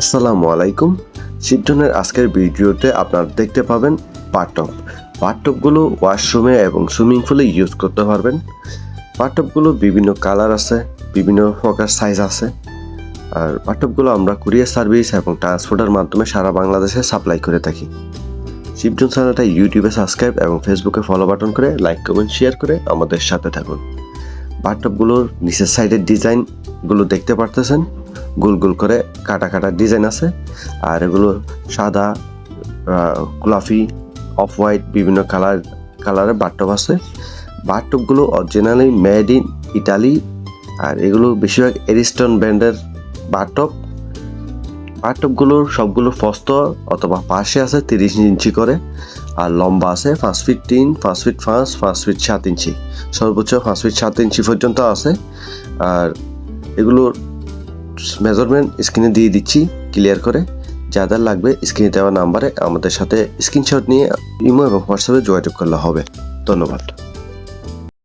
আসসালামু আলাইকুম। শিবজনের আজকের ভিডিওতে আপনারা দেখতে পাবেন বাথটব বাথটবগুলো ওয়াশরুমে এবং সুইমিং পুলে ইউজ করতে পারবেন। বাথটবগুলো বিভিন্ন কালার আছে, বিভিন্ন প্রকার সাইজ আছে। আর বাথটবগুলো আমরা কুরিয়ার সার্ভিস এবং ট্রান্সপোর্টের মাধ্যমে সারা বাংলাদেশে সাপ্লাই করে থাকি। শিবজন চ্যানেলটা ইউটিউবে সাবস্ক্রাইব এবং ফেসবুকে ফলো বাটন করে লাইক, কমেন্ট, শেয়ার করে আমাদের সাথে থাকুন। বাথটবগুলোর নিচের সাইডের ডিজাইনগুলো দেখতে পারতেছেন। গোল গোল করে কাটা কাটা ডিজাইন আছে। আর এগুলো সাদা গোলাফি অফ হোয়াইট বিভিন্ন কালার কালারের বাথটব আছে। বাথটবগুলো অরিজিনালি মেড ইন ইটালি আর এগুলো বেশিরভাগ এরিস্টন ব্র্যান্ডের বাথটব। বাথটবগুলোর সবগুলো ফস্ত অথবা পাশে আছে তিরিশ ইঞ্চি করে, আর লম্বা আছে পাঁচ ফিট তিন, পাঁচ ফিট পাঁচ পাঁচ ফিট সাত ইঞ্চি। সর্বোচ্চ পাঁচ ফিট সাত ইঞ্চি পর্যন্ত আছে। আর এগুলোর মেজারমেন্ট স্ক্রিনে দিয়ে দিচ্ছি ক্লিয়ার করে। যাদের লাগবে স্ক্রিনে দেওয়া নাম্বারে আমাদের সাথে স্ক্রিনশট নিয়ে ইমো এবং হোয়াটসঅ্যাপে যোগাযোগ করলে হবে। ধন্যবাদ।